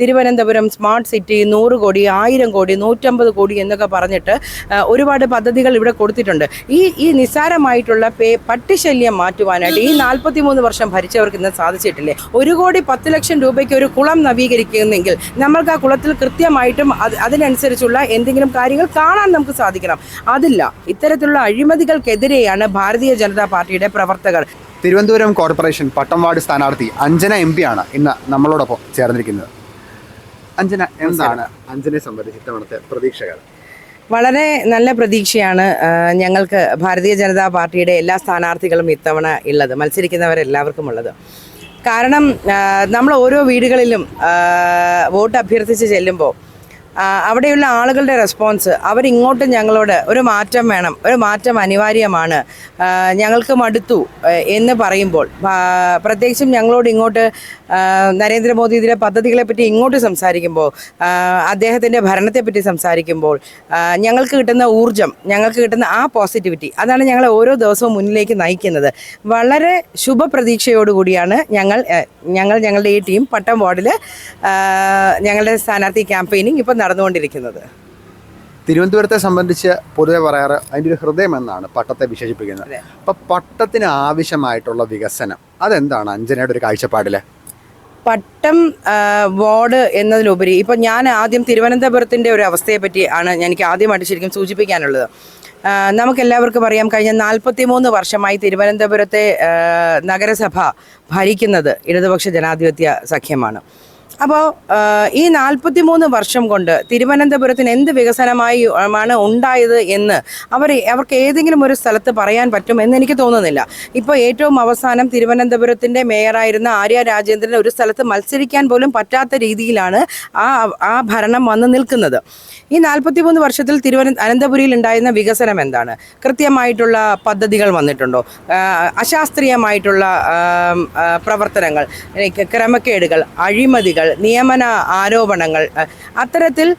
Thiruvananthapuram smart city നൂറ് കോടി ആയിരം കോടി നൂറ്റമ്പത് കോടി എന്നൊക്കെ പറഞ്ഞിട്ട് ഒരുപാട് പദ്ധതികൾ ഇവിടെ കൊടുത്തിട്ടുണ്ട്. ഈ ഈ നിസ്സാരമായിട്ടുള്ള പേ പട്ടിശല്യം മാറ്റുവാനായിട്ട് ഈ നാൽപ്പത്തി മൂന്ന് വർഷം ഭരിച്ചവർക്ക് ഇന്ന് സാധിച്ചിട്ടില്ലേ? ഒരു കോടി പത്ത് ലക്ഷം രൂപയ്ക്ക് ഒരു കുളം നവീകരിക്കുന്നെങ്കിൽ നമ്മൾക്ക് ആ കുളത്തിൽ കൃത്യമായിട്ടും അത് അതിനനുസരിച്ചുള്ള എന്തെങ്കിലും കാര്യങ്ങൾ കാണാൻ നമുക്ക് സാധിക്കണം. അതില്ല. ഇത്തരത്തിലുള്ള അഴിമതികൾക്കെതിരെയാണ് ഭാരതീയ ജനതാ പാർട്ടിയുടെ പ്രവർത്തകർ. തിരുവനന്തപുരം കോർപ്പറേഷൻ പട്ടംവാട് സ്ഥാനാർത്ഥി അഞ്ജന എം ആണ് ഇന്ന് നമ്മളോടൊപ്പം ചേർന്നിരിക്കുന്നത്. അഞ്ജന എന്താണ്? അഞ്ജനെ സംബന്ധിച്ച് ഇത്തവണത്തെ പ്രതീക്ഷകൾ. വളരെ നല്ല പ്രതീക്ഷയാണ് ഞങ്ങൾക്ക് ഭാരതീയ ജനതാ പാർട്ടിയുടെ എല്ലാ സ്ഥാനാർത്ഥികളും ഇത്തവണ ഉള്ളത് മത്സരിക്കുന്നവരെല്ലാവർക്കും ഉള്ളത്. കാരണം നമ്മൾ ഓരോ വീടുകളിലും വോട്ട് അഭ്യർത്ഥിച്ച് ചെല്ലുമ്പോൾ അവിടെയുള്ള ആളുകളുടെ റെസ്പോൺസ് അവരിങ്ങോട്ട് ഞങ്ങളോട് ഒരു മാറ്റം വേണം ഒരു മാറ്റം അനിവാര്യമാണ് ഞങ്ങൾക്ക് മടുത്തു എന്ന് പറയുമ്പോൾ പ്രത്യേകിച്ചും ഞങ്ങളോട് ഇങ്ങോട്ട് നരേന്ദ്രമോദി ഇതിലെ പദ്ധതികളെ പറ്റി ഇങ്ങോട്ട് സംസാരിക്കുമ്പോൾ അദ്ദേഹത്തിന്റെ ഭരണത്തെപ്പറ്റി സംസാരിക്കുമ്പോൾ ഞങ്ങൾക്ക് കിട്ടുന്ന ഊർജം ഞങ്ങൾക്ക് കിട്ടുന്ന ആ പോസിറ്റിവിറ്റി അതാണ് ഞങ്ങളെ ഓരോ ദിവസവും മുന്നിലേക്ക് നയിക്കുന്നത്. വളരെ ശുഭപ്രതീക്ഷയോടുകൂടിയാണ് ഞങ്ങൾ ഞങ്ങൾ ഞങ്ങളുടെ ഈ ടീം പട്ടം വാർഡിൽ ഞങ്ങളുടെ സ്ഥാനാർത്ഥി ക്യാമ്പയിനിങ് ഇപ്പം നടന്നുകൊണ്ടിരിക്കുന്നത്. തിരുവനന്തപുരത്തെ സംബന്ധിച്ച് പൊതുവെ പറയാറ് അതിന്റെ ഒരു ഹൃദയം എന്നാണ് പട്ടത്തെ വിശേഷിപ്പിക്കുന്നത്. അപ്പം പട്ടത്തിന് ആവശ്യമായിട്ടുള്ള വികസനം അതെന്താണ് അഞ്ജനയുടെ ഒരു കാഴ്ചപ്പാടിൽ? പട്ടം വാർഡ് എന്നതിലുപരി ഇപ്പം ഞാൻ ആദ്യം തിരുവനന്തപുരത്തിന്റെ ഒരു അവസ്ഥയെ പറ്റി ആണ് എനിക്ക് ആദ്യമായിട്ട് ശരിക്കും സൂചിപ്പിക്കാനുള്ളത്. നമുക്ക് നമുക്കെല്ലാവർക്കും അറിയാം കഴിഞ്ഞ നാൽപ്പത്തി മൂന്ന് വർഷമായി തിരുവനന്തപുരത്തെ നഗരസഭ ഭരിക്കുന്നത് ഇടതുപക്ഷ ജനാധിപത്യ സഖ്യമാണ്. അപ്പോൾ ഈ നാൽപ്പത്തി മൂന്ന് വർഷം കൊണ്ട് തിരുവനന്തപുരത്തിന് എന്ത് വികസനമായി ആണ് ഉണ്ടായത് എന്ന് അവർ അവർക്ക് ഏതെങ്കിലും ഒരു സ്ഥലത്ത് പറയാൻ പറ്റും എന്ന് എനിക്ക് തോന്നുന്നില്ല. ഇപ്പോൾ ഏറ്റവും അവസാനം തിരുവനന്തപുരത്തിന്റെ മേയറായിരുന്ന ആര്യ രാജേന്ദ്രൻ ഒരു സ്ഥലത്ത് മത്സരിക്കാൻ പോലും പറ്റാത്ത രീതിയിലാണ് ആ ആ ഭരണം വന്ന് നിൽക്കുന്നത്. ഈ നാൽപ്പത്തി മൂന്ന് വർഷത്തിൽ തിരുവന ഉണ്ടായിരുന്ന വികസനം എന്താണ്? കൃത്യമായിട്ടുള്ള പദ്ധതികൾ വന്നിട്ടുണ്ടോ? അശാസ്ത്രീയമായിട്ടുള്ള പ്രവർത്തനങ്ങൾ ക്രമക്കേടുകൾ അഴിമതികൾ നിയമന ആരോപണങ്ങൾ. അത്തരത്തിൽ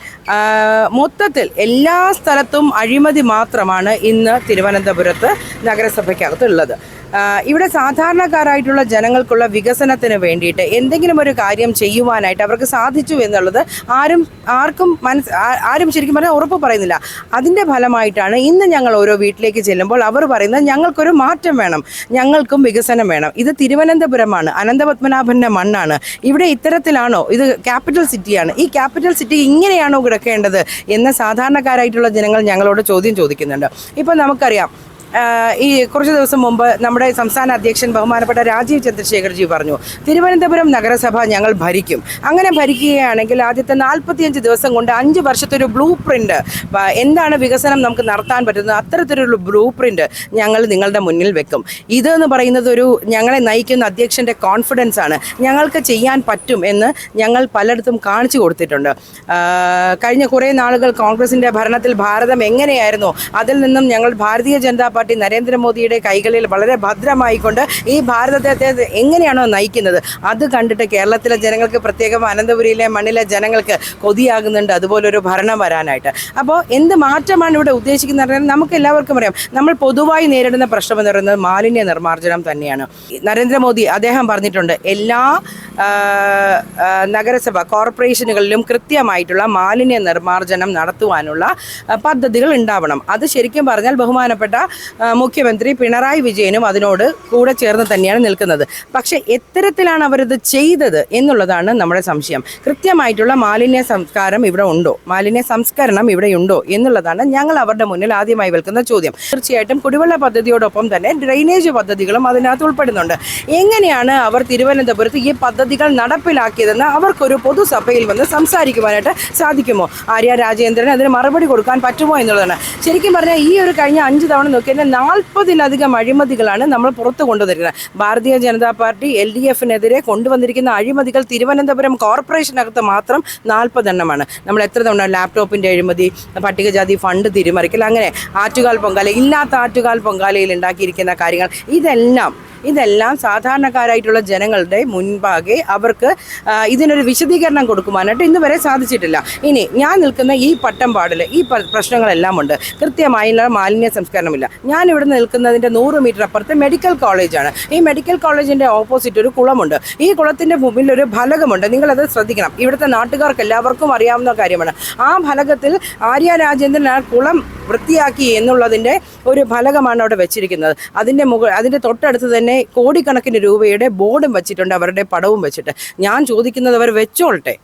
മൊത്തത്തിൽ എല്ലാ സ്ഥലത്തും അഴിമതി മാത്രമാണ് ഇന്ന് തിരുവനന്തപുരത്ത് നഗരസഭയ്ക്കകത്തുള്ളത്. ഇവിടെ സാധാരണക്കാരായിട്ടുള്ള ജനങ്ങൾക്കുള്ള വികസനത്തിന് വേണ്ടിയിട്ട് എന്തെങ്കിലും ഒരു കാര്യം ചെയ്യുവാനായിട്ട് അവർക്ക് സാധിച്ചു എന്നുള്ളത് ആരും ആർക്കും മനസ്സ് ആരും ശരിക്കും പറഞ്ഞാൽ ഉറപ്പ് പറയുന്നില്ല. അതിന്റെ ഫലമായിട്ടാണ് ഇന്ന് ഞങ്ങൾ ഓരോ വീട്ടിലേക്ക് ചെല്ലുമ്പോൾ അവർ പറയുന്നത് ഞങ്ങൾക്കൊരു മാറ്റം വേണം ഞങ്ങൾക്കും വികസനം വേണം. ഇത് തിരുവനന്തപുരമാണ് അനന്തപത്മനാഭന്റെ മണ്ണാണ്. ഇവിടെ ഇത്തരത്തിലാണോ? ഇത് ക്യാപിറ്റൽ സിറ്റിയാണ്. ഈ ക്യാപിറ്റൽ സിറ്റി ഇങ്ങനെയാണോ കിടക്കേണ്ടത്? എന്ന് സാധാരണക്കാരായിട്ടുള്ള ജനങ്ങൾ ഞങ്ങളോട് ചോദ്യം ചോദിക്കുന്നുണ്ട്. ഇപ്പം നമുക്കറിയാം ഈ കുറച്ച് ദിവസം മുമ്പ് നമ്മുടെ സംസ്ഥാന അധ്യക്ഷൻ ബഹുമാനപ്പെട്ട രാജീവ് ചന്ദ്രശേഖർജി പറഞ്ഞു തിരുവനന്തപുരം നഗരസഭ ഞങ്ങൾ ഭരിക്കും. അങ്ങനെ ഭരിക്കുകയാണെങ്കിൽ ആദ്യത്തെ നാൽപ്പത്തിയഞ്ച് ദിവസം കൊണ്ട് അഞ്ച് വർഷത്തെ ഒരു ബ്ലൂ പ്രിന്റ് എന്താണ് വികസനം നമുക്ക് നടത്താൻ പറ്റുന്നത്? അത്തരത്തിലൊരു ബ്ലൂ പ്രിന്റ് ഞങ്ങൾ നിങ്ങളുടെ മുന്നിൽ വെക്കും. ഇതെന്ന് പറയുന്നത് ഒരു ഞങ്ങളെ നയിക്കുന്ന അധ്യക്ഷന്റെ കോൺഫിഡൻസ് ആണ്. ഞങ്ങൾക്ക് ചെയ്യാൻ പറ്റും എന്ന് ഞങ്ങൾ പലയിടത്തും കാണിച്ചു കൊടുത്തിട്ടുണ്ട്. കഴിഞ്ഞ കുറേ നാളുകൾ കോൺഗ്രസിന്റെ ഭരണത്തിൽ ഭാരതം എങ്ങനെയായിരുന്നു അതിൽ നിന്നും ഞങ്ങൾ ഭാരതീയ ജനതാ പാർട്ടി നരേന്ദ്രമോദിയുടെ കൈകളിൽ വളരെ ഭദ്രമായിക്കൊണ്ട് ഈ ഭാരതത്തെ എങ്ങനെയാണോ നയിക്കുന്നത്? അത് കണ്ടിട്ട് കേരളത്തിലെ ജനങ്ങൾക്ക് പ്രത്യേകം അനന്തപുരിയിലെ മണ്ണിലെ ജനങ്ങൾക്ക് കൊതിയാകുന്നുണ്ട്. അതുപോലൊരു ഭരണം വരാനായിട്ട്. അപ്പോൾ എന്ത് മാറ്റമാണ് ഇവിടെ ഉദ്ദേശിക്കുന്നത് പറഞ്ഞാൽ നമുക്ക് എല്ലാവർക്കും അറിയാം. നമ്മൾ പൊതുവായി നേരിടുന്ന പ്രശ്നം എന്ന് പറയുന്നത് മാലിന്യ നിർമ്മാർജനം തന്നെയാണ്. നരേന്ദ്രമോദി അദ്ദേഹം പറഞ്ഞിട്ടുണ്ട് എല്ലാ നഗരസഭ കോർപ്പറേഷനുകളിലും കൃത്യമായിട്ടുള്ള മാലിന്യ നിർമ്മാർജനം നടത്തുവാനുള്ള പദ്ധതികൾ ഉണ്ടാവണം. അത് ശരിക്കും പറഞ്ഞാൽ ബഹുമാനപ്പെട്ട മുഖ്യമന്ത്രി പിണറായി വിജയനും അതിനോട് കൂടെ ചേർന്ന് തന്നെയാണ് നിൽക്കുന്നത്. പക്ഷേ എത്തരത്തിലാണ് അവരത് ചെയ്തത് എന്നുള്ളതാണ് നമ്മുടെ സംശയം. കൃത്യമായിട്ടുള്ള മാലിന്യ സംസ്കാരം ഇവിടെ ഉണ്ടോ? മാലിന്യ സംസ്കരണം ഇവിടെ ഉണ്ടോ എന്നുള്ളതാണ് ഞങ്ങൾ അവരുടെ മുന്നിൽ ആദ്യമായി വെക്കുന്ന ചോദ്യം. തീർച്ചയായിട്ടും കുടിവെള്ള പദ്ധതിയോടൊപ്പം തന്നെ ഡ്രെയിനേജ് പദ്ധതികളും അതിനകത്ത് ഉൾപ്പെടുന്നുണ്ട്. എങ്ങനെയാണ് അവർ തിരുവനന്തപുരത്ത് ഈ പദ്ധതികൾ നടപ്പിലാക്കിയതെന്ന് അവർക്കൊരു പൊതുസഭയിൽ വന്ന് സംസാരിക്കുവാനായിട്ട് സാധിക്കുമോ? ആര്യ രാജേന്ദ്രൻ അതിന് മറുപടി കൊടുക്കാൻ പറ്റുമോ എന്നുള്ളതാണ്. ശരിക്കും പറഞ്ഞാൽ ഈ ഒരു കഴിഞ്ഞ അഞ്ച് തവണ നോക്കിയാൽ നാൽപ്പതിലധികം അഴിമതികളാണ് നമ്മൾ പുറത്തു കൊണ്ടുവന്നിരിക്കുന്നത് Bharatiya Janata party L D എഫിനെതിരെ കൊണ്ടുവന്നിരിക്കുന്ന അഴിമതികൾ തിരുവനന്തപുരം കോർപ്പറേഷനകത്ത് മാത്രം നാൽപ്പതെണ്ണമാണ്. നമ്മൾ എത്ര തവണ ലാപ്ടോപ്പിന്റെ അഴിമതി പട്ടികജാതി ഫണ്ട് തിരിമറിക്കൽ അങ്ങനെ ആറ്റുകാൽ പൊങ്കാല ഇല്ലാത്ത ആറ്റുകാൽ പൊങ്കാലയിൽ ഉണ്ടാക്കിയിരിക്കുന്ന കാര്യങ്ങൾ ഇതെല്ലാം ഇതെല്ലാം സാധാരണക്കാരായിട്ടുള്ള ജനങ്ങളുടെ മുൻപാകെ അവർക്ക് ഇതിനൊരു വിശദീകരണം കൊടുക്കുവാനായിട്ട് ഇന്ന് വരെ സാധിച്ചിട്ടില്ല. ഇനി ഞാൻ നിൽക്കുന്ന ഈ പട്ടംപാടിൽ ഈ പ്രശ്നങ്ങളെല്ലാം ഉണ്ട്. കൃത്യമായുള്ള മാലിന്യ സംസ്കരണമില്ല. ഞാൻ ഇവിടെ നിൽക്കുന്നതിന്റെ നൂറ് മീറ്റർ അപ്പുറത്ത് മെഡിക്കൽ കോളേജാണ്. ഈ മെഡിക്കൽ കോളേജിന്റെ ഓപ്പോസിറ്റ് ഒരു കുളമുണ്ട്. ഈ കുളത്തിന്റെ മുമ്പിൽ ഒരു ഫലകമുണ്ട്. നിങ്ങളത് ശ്രദ്ധിക്കണം. ഇവിടുത്തെ നാട്ടുകാർക്ക് എല്ലാവർക്കും അറിയാവുന്ന കാര്യമാണ്. ആ ഫലകത്തിൽ ആര്യ രാജേന്ദ്രൻ ആ കുളം വൃത്തിയാക്കി എന്നുള്ളതിന്റെ ഒരു ഫലകമാണ് അവിടെ വെച്ചിരിക്കുന്നത്. അതിന്റെ മുകൾ അതിന്റെ തൊട്ടടുത്ത് തന്നെ കോടിക്കണക്കിന് രൂപയുടെ ബോർഡും വെച്ചിട്ടുണ്ട് അവരുടെ പടവും വെച്ചിട്ട്. ഞാൻ ചോദിക്കുന്നത് അവർ വെച്ചോളട്ടെ.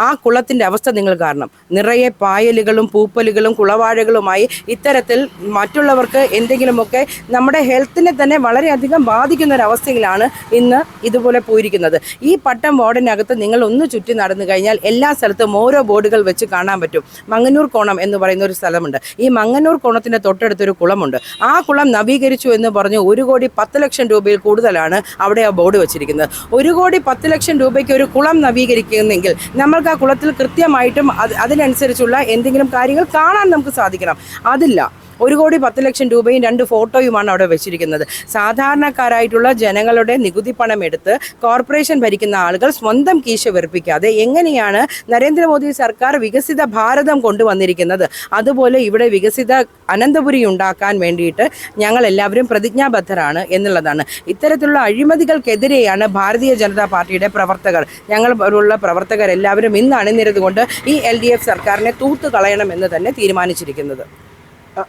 ആ കുളത്തിന്റെ അവസ്ഥ നിങ്ങൾ കാരണം നിറയെ പായലുകളും പൂപ്പലുകളും കുളവാഴകളുമായി ഇത്തരത്തിൽ മറ്റുള്ളവർക്ക് എന്തെങ്കിലുമൊക്കെ നമ്മുടെ ഹെൽത്തിനെ തന്നെ വളരെയധികം ബാധിക്കുന്ന ഒരു അവസ്ഥയിലാണ് ഇന്ന് ഇതുപോലെ പോയിരിക്കുന്നത്. ഈ പട്ടം വാർഡിനകത്ത് നിങ്ങൾ ഒന്ന് ചുറ്റി നടന്നു കഴിഞ്ഞാൽ എല്ലാ സ്ഥലത്തും ഓരോ ബോർഡുകൾ വെച്ച് കാണാൻ പറ്റും. മങ്ങന്നൂർ കോണം എന്ന് പറയുന്ന ഒരു സ്ഥലമുണ്ട്. ഈ മങ്ങന്നൂർ കോണത്തിന്റെ തൊട്ടടുത്തൊരു കുളമുണ്ട്. ആ കുളം നവീകരിച്ചു എന്ന് പറഞ്ഞ് ഒരു കോടി പത്ത് ലക്ഷം രൂപയിൽ കൂടുതലാണ് അവിടെ ആ ബോർഡ് വെച്ചിരിക്കുന്നത്. ഒരു കോടി പത്ത് ലക്ഷം രൂപയ്ക്ക് ഒരു കുളം നവീകരിക്കുന്നെങ്കിൽ നമ്മൾക്ക് ആ കുളത്തിൽ കൃത്യമായിട്ടും അതിനനുസരിച്ചുള്ള എന്തെങ്കിലും കാര്യങ്ങൾ കാണാൻ നമുക്ക് സാധിക്കണം. അതില്ല. ഒരു കോടി പത്ത് ലക്ഷം രൂപയും രണ്ട് ഫോട്ടോയുമാണ് അവിടെ വെച്ചിരിക്കുന്നത്. സാധാരണക്കാരായിട്ടുള്ള ജനങ്ങളുടെ നികുതി പണം എടുത്ത് കോർപ്പറേഷൻ ഭരിക്കുന്ന ആളുകൾ സ്വന്തം കീശ വെറുപ്പിക്കാതെ എങ്ങനെയാണ് നരേന്ദ്രമോദി സർക്കാർ വികസിത ഭാരതം കൊണ്ടുവന്നിരിക്കുന്നത്? അതുപോലെ ഇവിടെ വികസിത അനന്തപുരി ഉണ്ടാക്കാൻ വേണ്ടിയിട്ട് ഞങ്ങൾ എല്ലാവരും പ്രതിജ്ഞാബദ്ധരാണ് എന്നുള്ളതാണ്. ഇത്തരത്തിലുള്ള അഴിമതികൾക്കെതിരെയാണ് ഭാരതീയ ജനതാ പാർട്ടിയുടെ പ്രവർത്തകർ ഞങ്ങൾ പോലുള്ള പ്രവർത്തകർ എല്ലാവരും ഇന്ന് അണിനിരതുകൊണ്ട് ഈ എൽ ഡി എഫ് സർക്കാരിനെ തൂത്തു കളയണമെന്ന് തന്നെ തീരുമാനിച്ചിരിക്കുന്നത്.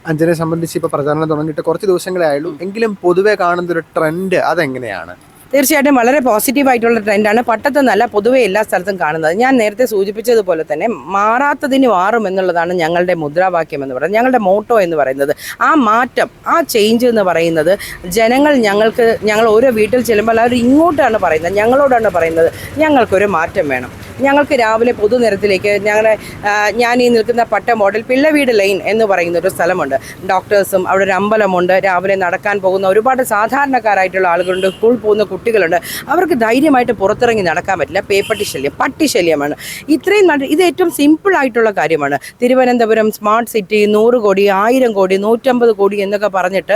അഞ്ജനെ സംബന്ധിച്ച് ഇപ്പൊ പ്രചാരണം തുടങ്ങിയിട്ട് കുറച്ച് ദിവസങ്ങളേ ആയുള്ളൂ. എങ്കിലും പൊതുവേ കാണുന്ന ഒരു ട്രെൻഡ് അതെങ്ങനെയാണ്? തീർച്ചയായിട്ടും വളരെ പോസിറ്റീവ് ആയിട്ടുള്ള ട്രെൻഡാണ് പട്ടത്തെന്നല്ല പൊതുവേ എല്ലാ സ്ഥലത്തും കാണുന്നത്. ഞാൻ നേരത്തെ സൂചിപ്പിച്ചതുപോലെ തന്നെ മാറാത്തതിന് മാറും എന്നുള്ളതാണ് ഞങ്ങളുടെ മുദ്രാവാക്യം എന്ന് പറയുന്നത്. ഞങ്ങളുടെ മോട്ടോ എന്ന് പറയുന്നത്. ആ മാറ്റം ആ ചേഞ്ച് എന്ന് പറയുന്നത് ജനങ്ങൾ ഞങ്ങൾക്ക് ഞങ്ങൾ ഓരോ വീട്ടിൽ ചെല്ലുമ്പോൾ അവർ ഇങ്ങോട്ടാണ് പറയുന്നത്. ഞങ്ങളോടാണ് പറയുന്നത്. ഞങ്ങൾക്കൊരു മാറ്റം വേണം. ഞങ്ങൾക്ക് രാവിലെ പൊതുനിരത്തിലേക്ക് ഞങ്ങളുടെ ഞാൻ ഈ നിൽക്കുന്ന പട്ട മോഡൽ പിള്ളവീട് ലൈൻ എന്ന് പറയുന്ന ഒരു സ്ഥലമുണ്ട്. ഡോക്ടേഴ്സും അവിടെ ഒരു അമ്പലമുണ്ട്. രാവിലെ നടക്കാൻ പോകുന്ന ഒരുപാട് സാധാരണക്കാരായിട്ടുള്ള ആളുകളുണ്ട്. സ്കൂൾ പോകുന്ന കുട്ടികളുണ്ട്. അവർക്ക് ധൈര്യമായിട്ട് പുറത്തിറങ്ങി നടക്കാൻ പറ്റില്ല. പേപ്പട്ടി ശല്യം പട്ടി ശല്യമാണ്. ഇത്രയും ഇത് ഏറ്റവും സിമ്പിൾ ആയിട്ടുള്ള കാര്യമാണ്. തിരുവനന്തപുരം സ്മാർട്ട് സിറ്റി നൂറ് കോടി ആയിരം കോടി നൂറ്റമ്പത് കോടി എന്നൊക്കെ പറഞ്ഞിട്ട്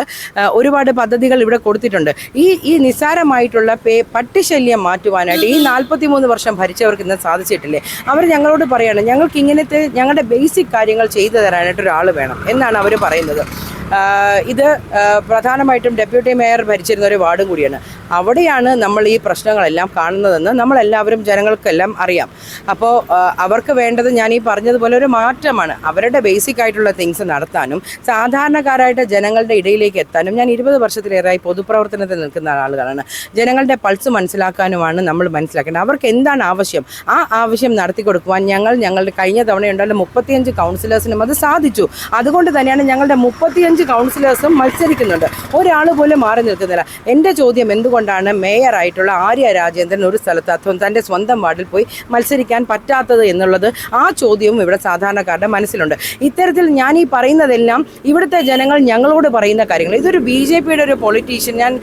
ഒരുപാട് പദ്ധതികൾ ഇവിടെ കൊടുത്തിട്ടുണ്ട്. ഈ ഈ നിസ്സാരമായിട്ടുള്ള പേ പട്ടിശല്യം മാറ്റുവാനായിട്ട് ഈ നാൽപ്പത്തി മൂന്ന് വർഷം ഭരിച്ചവർക്ക് ഇന്ന് സാധിച്ചിട്ടില്ലേ? അവർ ഞങ്ങളോട് പറയാണ് ഞങ്ങൾക്ക് ഇങ്ങനത്തെ ഞങ്ങളുടെ ബേസിക് കാര്യങ്ങൾ ചെയ്തു തരാനായിട്ട് ഒരാൾ വേണം എന്നാണ് അവർ പറയുന്നത്. ഇത് പ്രധാനമായിട്ടും ഡെപ്യൂട്ടി മേയർ ഭരിച്ചിരുന്ന ഒരു വാർഡും കൂടിയാണ്. അവിടെയാണ് നമ്മൾ ഈ പ്രശ്നങ്ങളെല്ലാം കാണുന്നതെന്ന് നമ്മളെല്ലാവരും ജനങ്ങൾക്കെല്ലാം അറിയാം. അപ്പോൾ അവർക്ക് വേണ്ടത് ഞാൻ ഈ പറഞ്ഞതുപോലെ ഒരു മാറ്റമാണ്. അവരുടെ ബേസിക് ആയിട്ടുള്ള തിങ്സ് നടത്താനും സാധാരണക്കാരായിട്ട് ജനങ്ങളുടെ ഇടയിലേക്ക് എത്താനും ഞാൻ ഇരുപത് വർഷത്തിലേറെയായി പൊതുപ്രവർത്തനത്തിൽ നിൽക്കുന്ന ആളുകളാണ്. ജനങ്ങളുടെ പൾസ് മനസ്സിലാക്കാനുമാണ് നമ്മൾ മനസ്സിലാക്കേണ്ടത്. അവർക്ക് എന്താണ് ആവശ്യം? ആ ആവശ്യം നടത്തി കൊടുക്കുവാൻ ഞങ്ങൾ ഞങ്ങളുടെ കഴിഞ്ഞ തവണ ഉണ്ടായിരുന്ന മുപ്പത്തിയഞ്ച് കൗൺസിലേഴ്സിനും അത് സാധിച്ചു. അതുകൊണ്ട് തന്നെയാണ് ഞങ്ങളുടെ മുപ്പത്തിയഞ്ച് കൗൺസിലേഴ്സും മത്സരിക്കുന്നുണ്ട്. ഒരാൾ പോലും മാറി നിൽക്കുന്നില്ല. എന്റെ ചോദ്യം എന്തുകൊണ്ടാണ് മേയറായിട്ടുള്ള ആര്യ രാജേന്ദ്രൻ ഒരു സ്ഥലത്ത് തന്റെ സ്വന്തം വാർഡിൽ പോയി മത്സരിക്കാൻ പറ്റാത്തത് എന്നുള്ളത്? ആ ചോദ്യവും ഇവിടെ സാധാരണക്കാരുടെ മനസ്സിലുണ്ട്. ഇത്തരത്തിൽ ഞാൻ ഈ പറയുന്നതെല്ലാം ഇവിടുത്തെ ജനങ്ങൾ ഞങ്ങളോട് പറയുന്ന കാര്യങ്ങൾ. ഇതൊരു ബി ജെ പിയുടെ ഒരു പൊളിറ്റീഷ്യൻ ഞാൻ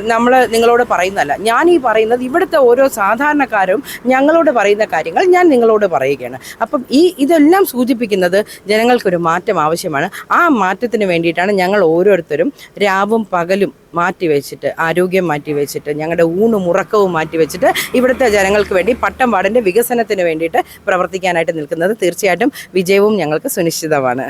നമ്മൾ നിങ്ങളോട് പറയുന്നതല്ല. ഞാൻ ഈ പറയുന്നത് ഇവിടുത്തെ ഓരോ സാധാരണക്കാരും ഞങ്ങളോട് പറയുന്ന കാര്യങ്ങൾ ഞാൻ നിങ്ങളോട് പറയുകയാണ്. അപ്പം ഈ ഇതെല്ലാം സൂചിപ്പിക്കുന്നത് ജനങ്ങൾക്കൊരു മാറ്റം ആവശ്യമാണ്. ആ മാറ്റത്തിന് വേണ്ടിയിട്ടാണ് ഞങ്ങൾ ഓരോരുത്തരും രാവും പകലും മാറ്റി വെച്ചിട്ട് ആരോഗ്യം മാറ്റി വെച്ചിട്ട് ഞങ്ങളുടെ ഊണും ഉറക്കവും മാറ്റി വെച്ചിട്ട് ഇവിടുത്തെ ജനങ്ങൾക്ക് വേണ്ടി പട്ടം വാർഡിന്റെ വികസനത്തിന് വേണ്ടിയിട്ട് പ്രവർത്തിക്കാനായിട്ട് നിൽക്കുന്നത് തീർച്ചയായിട്ടും വിജയവും ഞങ്ങൾക്ക് സുനിശ്ചിതമാണ്.